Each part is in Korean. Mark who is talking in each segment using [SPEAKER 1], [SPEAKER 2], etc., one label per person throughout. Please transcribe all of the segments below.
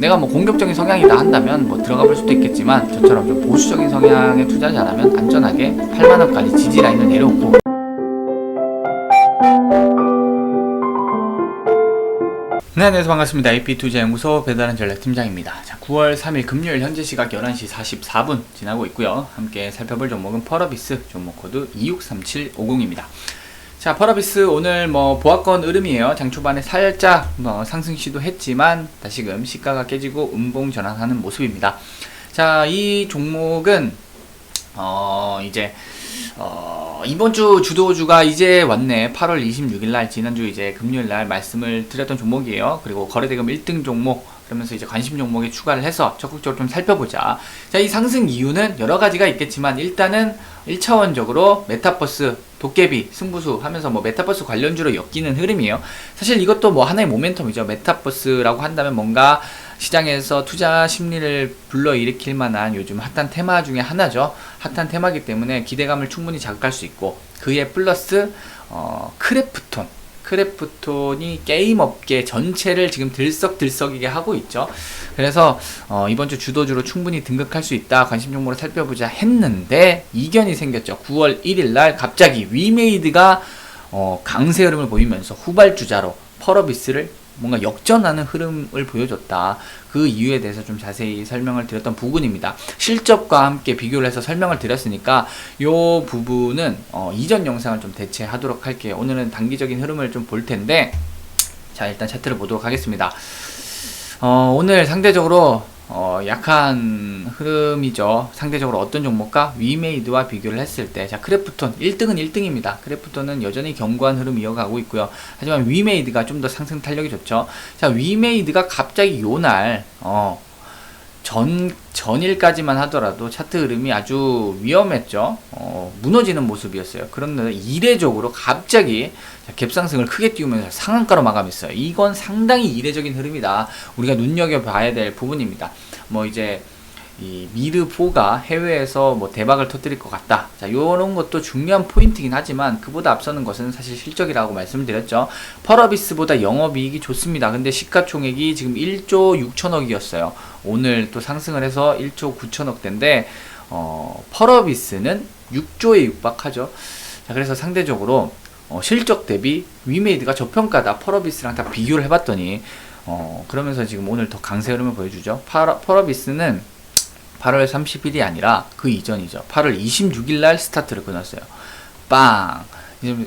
[SPEAKER 1] 내가 뭐 공격적인 성향이다 한다면 뭐 들어가 볼 수도 있겠지만 저처럼 좀 보수적인 성향에 투자 잘하면 안전하게 8만 원까지 지지 라인을 내려오고 네, 안녕하세요. 반갑습니다. AP투자연구소 배달한 전략 팀장입니다. 자, 9월 3일 금요일 현재 시각 11시 44분 지나고 있고요. 함께 살펴볼 종목은 펄어비스 종목 코드 263750입니다. 자, 펄어비스 오늘 뭐 보합권 흐름이에요. 장 초반에 살짝 뭐 상승 시도했지만 다시금 시가가 깨지고 음봉 전환하는 모습입니다. 자, 이 종목은 어, 이제 어, 이번 주 주도주가 이제 왔네. 8월 26일 날 지난주 이제 금요일 날 말씀을 드렸던 종목이에요. 그리고 거래대금 1등 종목 그러면서 이제 관심 종목에 추가를 해서 적극적으로 좀 살펴보자. 자, 이 상승 이유는 여러 가지가 있겠지만 일단은 1차원적으로 메타버스 도깨비 승부수 하면서 뭐 메타버스 관련주로 엮이는 흐름이에요. 사실 이것도 뭐 하나의 모멘텀이죠. 메타버스라고 한다면 뭔가 시장에서 투자 심리를 불러일으킬 만한 요즘 핫한 테마 중에 하나죠. 핫한 테마기 때문에 기대감을 충분히 자극할 수 있고 그에 플러스 어, 크래프톤 크래프톤이 게임 업계 전체를 지금 들썩들썩이게 하고 있죠. 그래서 어, 이번 주 주도주로 충분히 등극할 수 있다. 관심 종목으로 살펴보자 했는데 이견이 생겼죠. 9월 1일 날 갑자기 위메이드가 어, 강세 흐름을 보이면서 후발주자로 펄어비스를 뭔가 역전하는 흐름을 보여줬다. 그 이유에 대해서 좀 자세히 설명을 드렸던 부분입니다. 실적과 함께 비교를 해서 설명을 드렸으니까 이 부분은 어, 이전 영상을 좀 대체하도록 할게요. 오늘은 단기적인 흐름을 좀 볼 텐데 자 일단 차트를 보도록 하겠습니다. 어, 오늘 상대적으로 어, 약한 흐름이죠. 상대적으로 어떤 종목과 위메이드와 비교를 했을 때, 자, 크래프톤 1등은 1등입니다. 크래프톤은 여전히 견고한 흐름 이어가고 있고요. 하지만 위메이드가 좀 더 상승 탄력이 좋죠. 자, 위메이드가 갑자기 요날, 어, 전, 전일까지만 하더라도 차트 흐름이 아주 위험했죠. 어, 무너지는 모습이었어요. 그런데 이례적으로 갑자기 갭상승을 크게 띄우면서 상한가로 마감했어요. 이건 상당히 이례적인 흐름이다. 우리가 눈여겨봐야 될 부분입니다. 뭐 이제 이 미르4가 해외에서 뭐 대박을 터뜨릴 것 같다. 자, 요런 것도 중요한 포인트긴 하지만 그보다 앞서는 것은 사실 실적이라고 말씀을 드렸죠. 펄어비스보다 영업이익이 좋습니다. 근데 시가총액이 지금 1조 6천억이었어요. 오늘 또 상승을 해서 1조 9천억대인데 어, 펄어비스는 6조에 육박하죠. 자, 그래서 상대적으로 어, 실적 대비 위메이드가 저평가다. 펄어비스랑 다 비교를 해봤더니 어, 그러면서 지금 오늘 더 강세 흐름을 보여주죠. 펄, 펄어비스는 8월 30일이 아니라 그 이전이죠. 8월 26일 날 스타트를 끊었어요. 빵!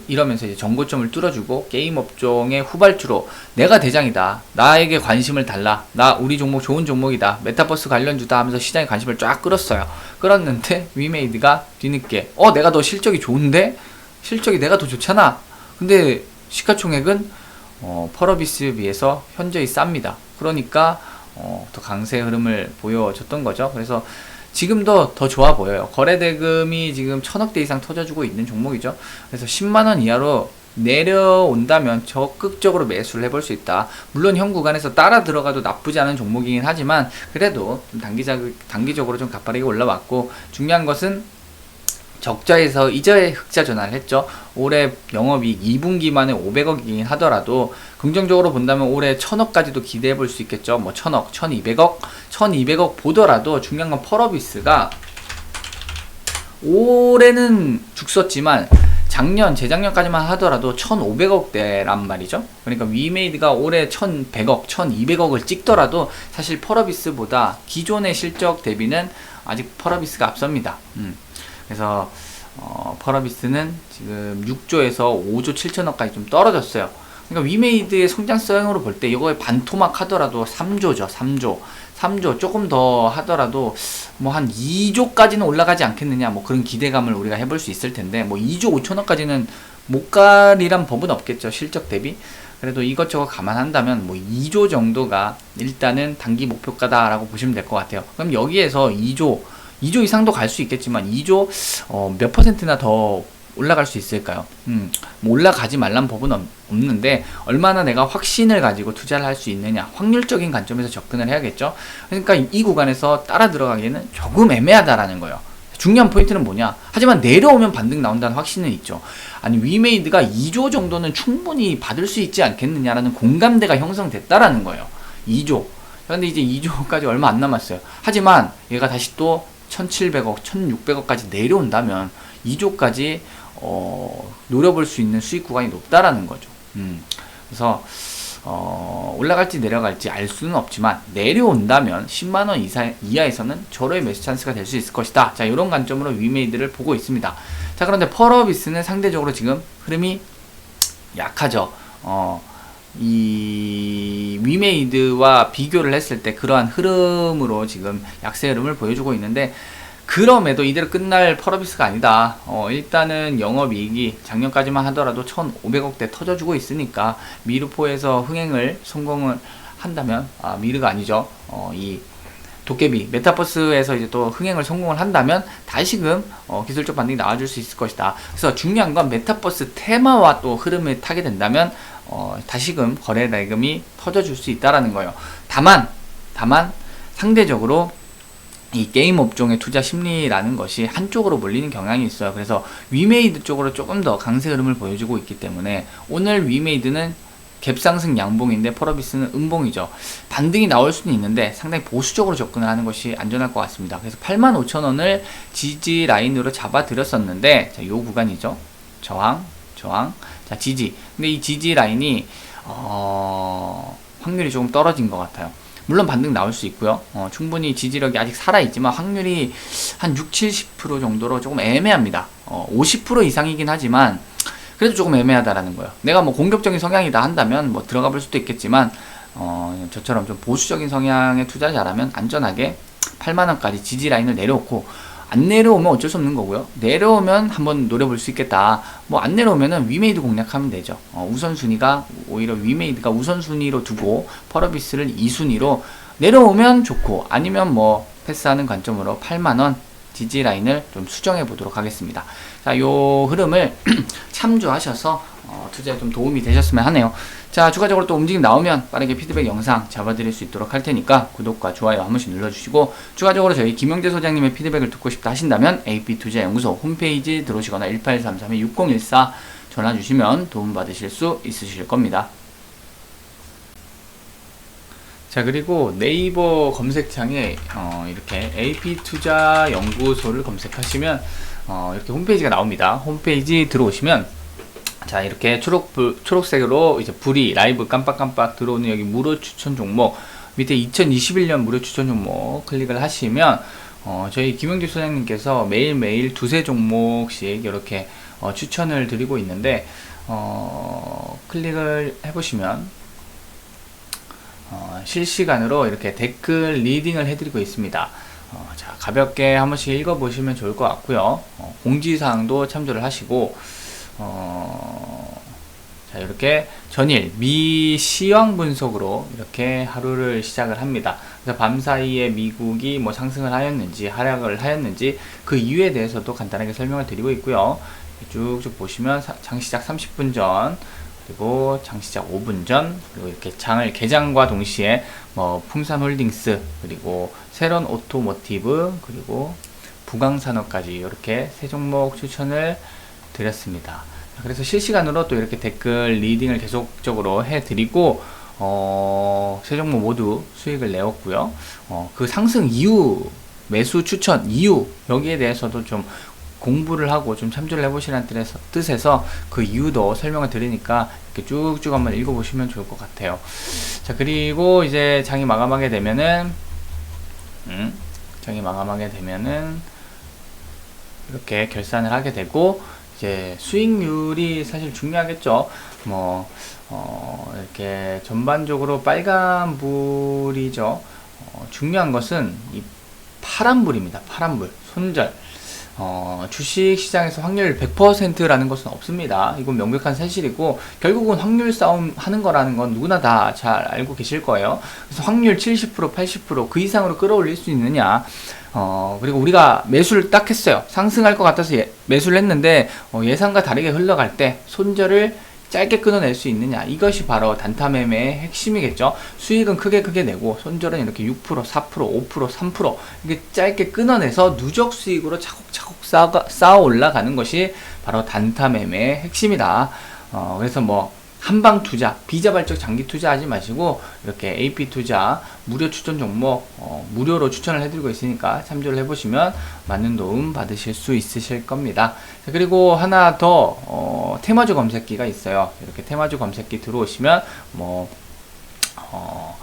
[SPEAKER 1] 이러면서 이제 정고점을 뚫어주고 게임 업종의 후발주로 내가 대장이다. 나에게 관심을 달라. 나 우리 종목 좋은 종목이다. 메타버스 관련주다 하면서 시장에 관심을 쫙 끌었어요. 끌었는데 위메이드가 뒤늦게 어 내가 더 실적이 좋은데 실적이 내가 더 좋잖아. 근데 시가총액은 어, 펄어비스에 비해서 현저히 쌉니다. 그러니까 어, 더 강세 흐름을 보여줬던 거죠. 그래서 지금도 더 좋아 보여요. 거래 대금이 지금 천억대 이상 터져주고 있는 종목이죠. 그래서 10만 원 이하로 내려온다면 적극적으로 매수를 해볼 수 있다. 물론 현 구간에서 따라 들어가도 나쁘지 않은 종목이긴 하지만 그래도 좀 단기적, 단기적으로 좀 가파르게 올라왔고 중요한 것은 적자에서 이제 흑자 전환을 했죠. 올해 영업이익 2분기만에 500억이긴 하더라도 긍정적으로 본다면 올해 1000억까지도 기대해 볼 수 있겠죠. 뭐 1000억, 1200억, 1200억 보더라도 중요한 건 펄어비스가 올해는 죽었지만 작년, 재작년까지만 하더라도 1,500억대란 말이죠. 그러니까 위메이드가 올해 1,100억, 1,200억을 찍더라도 사실 펄어비스보다 기존의 실적 대비는 아직 펄어비스가 앞섭니다. 음. 그래서 어, 펄어비스는 지금 6조에서 5조 7천억까지 좀 떨어졌어요. 그러니까 위메이드의 성장성으로 볼 때 이거에 반토막 하더라도 3조죠. 3조. 3조 조금 더 하더라도 뭐 한 2조까지는 올라가지 않겠느냐 뭐 그런 기대감을 우리가 해볼 수 있을 텐데 뭐 2조 5천억까지는 못 가리란 법은 없겠죠. 실적 대비. 그래도 이것저것 감안한다면 뭐 2조 정도가 일단은 단기 목표가다라고 보시면 될 것 같아요. 그럼 여기에서 2조 2조 이상도 갈 수 있겠지만 2조 어, 몇 퍼센트나 더 올라갈 수 있을까요? 음, 뭐 올라가지 말란 법은 없, 없는데 얼마나 내가 확신을 가지고 투자를 할 수 있느냐 확률적인 관점에서 접근을 해야겠죠. 그러니까 이 구간에서 따라 들어가기에는 조금 애매하다라는 거예요. 중요한 포인트는 뭐냐? 하지만 내려오면 반등 나온다는 확신은 있죠. 아니 위메이드가 2조 정도는 충분히 받을 수 있지 않겠느냐라는 공감대가 형성됐다라는 거예요. 2조 그런데 이제 2조까지 얼마 안 남았어요. 하지만 얘가 다시 또 1,700억, 1,600억까지 내려온다면 2조까지 어, 노려볼 수 있는 수익 구간이 높다라는 거죠. 음, 그래서 어, 올라갈지 내려갈지 알 수는 없지만 내려온다면 10만 원 이하에서는 절호의 매수 찬스가 될 수 있을 것이다. 자, 이런 관점으로 위메이드를 보고 있습니다. 자, 그런데 펄어비스는 상대적으로 지금 흐름이 약하죠. 어, 이 위메이드와 비교를 했을 때 그러한 흐름으로 지금 약세 흐름을 보여주고 있는데 그럼에도 이대로 끝날 펄어비스가 아니다. 어, 일단은 영업이익이 작년까지만 하더라도 1,500억대 터져주고 있으니까 미르포에서 흥행을 성공을 한다면 아 미르가 아니죠. 어, 이 도깨비 메타버스에서 이제 또 흥행을 성공을 한다면 다시금 어, 기술적 반등이 나와줄 수 있을 것이다. 그래서 중요한 건 메타버스 테마와 또 흐름을 타게 된다면 어, 다시금 거래 대금이 터져줄 수 있다라는 거예요. 다만 다만 상대적으로 이 게임 업종의 투자 심리라는 것이 한쪽으로 몰리는 경향이 있어요. 그래서 위메이드 쪽으로 조금 더 강세 흐름을 보여주고 있기 때문에 오늘 위메이드는 갭상승 양봉인데 펄어비스는 음봉이죠. 반등이 나올 수는 있는데 상당히 보수적으로 접근을 하는 것이 안전할 것 같습니다. 그래서 85,000원을 지지 라인으로 잡아드렸었는데 자, 요 구간이죠. 저항, 저항, 자 지지. 근데 이 지지 라인이 어, 확률이 조금 떨어진 것 같아요. 물론 반등 나올 수 있고요. 어, 충분히 지지력이 아직 살아있지만 확률이 한 6, 70% 정도로 조금 애매합니다. 어, 50% 이상이긴 하지만 그래도 조금 애매하다라는 거예요. 내가 뭐 공격적인 성향이다 한다면 뭐 들어가 볼 수도 있겠지만 어, 저처럼 좀 보수적인 성향의 투자자라면 안전하게 8만원까지 지지 라인을 내려놓고 안 내려오면 어쩔 수 없는 거고요. 내려오면 한번 노려볼 수 있겠다. 뭐 안 내려오면은 위메이드 공략하면 되죠. 어, 우선순위가 오히려 위메이드가 우선순위로 두고 펄어비스를 2순위로 내려오면 좋고 아니면 뭐 패스하는 관점으로 8만원 지지 라인을 좀 수정해 보도록 하겠습니다. 자, 요 흐름을 참조하셔서 어, 투자에 좀 도움이 되셨으면 하네요. 자, 추가적으로 또 움직임 나오면 빠르게 피드백 영상 잡아드릴 수 있도록 할 테니까 구독과 좋아요 한 번씩 눌러주시고 추가적으로 저희 김영재 소장님의 피드백을 듣고 싶다 하신다면 AP투자연구소 홈페이지 들어오시거나 1833-6014 전화 주시면 도움받으실 수 있으실 겁니다. 자 그리고 네이버 검색창에 어, 이렇게 AP투자연구소를 검색하시면 어, 이렇게 홈페이지가 나옵니다. 홈페이지 들어오시면 자 이렇게 초록 초록색으로 이제 불이 라이브 깜빡깜빡 들어오는 여기 무료 추천 종목 밑에 2021년 무료 추천 종목 클릭을 하시면 어, 저희 김영주 소장님께서 매일매일 두세 종목씩 이렇게 어, 추천을 드리고 있는데 어, 클릭을 해보시면 어, 실시간으로 이렇게 댓글 리딩을 해드리고 있습니다. 어, 자, 가볍게 한 번씩 읽어보시면 좋을 것 같고요. 어, 공지사항도 참조를 하시고, 어, 자, 이렇게 전일 미시황 분석으로 이렇게 하루를 시작을 합니다. 그래서 밤 사이에 미국이 뭐 상승을 하였는지, 하락을 하였는지, 그 이유에 대해서도 간단하게 설명을 드리고 있고요. 쭉쭉 보시면 장 시작 30분 전, 그리고 장 시작 5분 전 그리고 이렇게 장을 개장과 동시에 뭐 풍산홀딩스 그리고 새로운 오토모티브 그리고 부강산업까지 이렇게 세 종목 추천을 드렸습니다. 그래서 실시간으로 또 이렇게 댓글 리딩을 계속적으로 해드리고 어, 세 종목 모두 수익을 내었고요. 어, 그 상승 이후 매수 추천 이유 여기에 대해서도 좀 공부를 하고 좀 참조를 해보시라는 뜻에서, 그 이유도 설명을 드리니까 이렇게 쭉쭉 한번 읽어보시면 좋을 것 같아요. 자, 그리고 이제 장이 마감하게 되면은, 음, 장이 마감하게 되면은, 이렇게 결산을 하게 되고, 이제 수익률이 사실 중요하겠죠. 뭐, 어, 이렇게 전반적으로 빨간불이죠. 어, 중요한 것은 이 파란불입니다. 파란불. 손절. 어, 주식 시장에서 확률 100%라는 것은 없습니다. 이건 명백한 사실이고 결국은 확률 싸움 하는 거라는 건 누구나 다 잘 알고 계실 거예요. 그래서 확률 70% 80%그 이상으로 끌어올릴 수 있느냐? 어, 그리고 우리가 매수를 딱 했어요. 상승할 것 같아서 예, 매수를 했는데 어, 예상과 다르게 흘러갈 때 손절을 짧게 끊어낼 수 있느냐. 이것이 바로 단타 매매의 핵심이겠죠. 수익은 크게 크게 내고 손절은 이렇게 6% 4% 5% 3% 이게 짧게 끊어내서 누적 수익으로 차곡차곡 쌓아, 쌓아 올라가는 것이 바로 단타 매매의 핵심이다. 어, 그래서 뭐 한방 투자, 비자발적 장기 투자하지 마시고 이렇게 AP 투자 무료 추천 종목 어, 무료로 추천을 해드리고 있으니까 참조를 해보시면 많은 도움 받으실 수 있으실 겁니다. 자, 그리고 하나 더 어, 테마주 검색기가 있어요. 이렇게 테마주 검색기 들어오시면 뭐 어,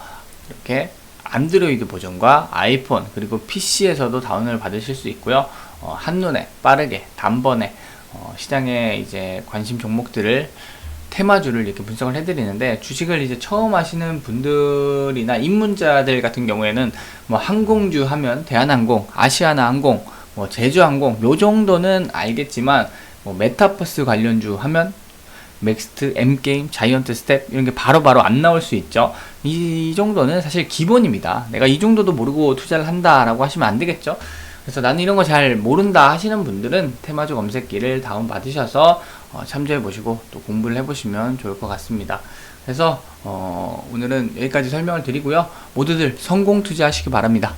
[SPEAKER 1] 이렇게 안드로이드 버전과 아이폰 그리고 PC에서도 다운을 받으실 수 있고요. 어, 한눈에 빠르게 단번에 어, 시장에 이제 관심 종목들을 테마주를 이렇게 분석을 해드리는데 주식을 이제 처음 하시는 분들이나 입문자들 같은 경우에는 뭐 항공주 하면 대한항공, 아시아나항공, 뭐 제주항공 요 정도는 알겠지만 뭐 메타버스 관련주 하면 넥스트, M게임, 자이언트 스텝 이런 게 바로바로 안 나올 수 있죠. 이 정도는 사실 기본입니다. 내가 이 정도도 모르고 투자를 한다라고 하시면 안 되겠죠. 그래서 나는 이런 거 잘 모른다 하시는 분들은 테마주 검색기를 다운 받으셔서 어, 참조해 보시고 또 공부를 해 보시면 좋을 것 같습니다. 그래서 어, 오늘은 여기까지 설명을 드리고요. 모두들 성공 투자하시기 바랍니다.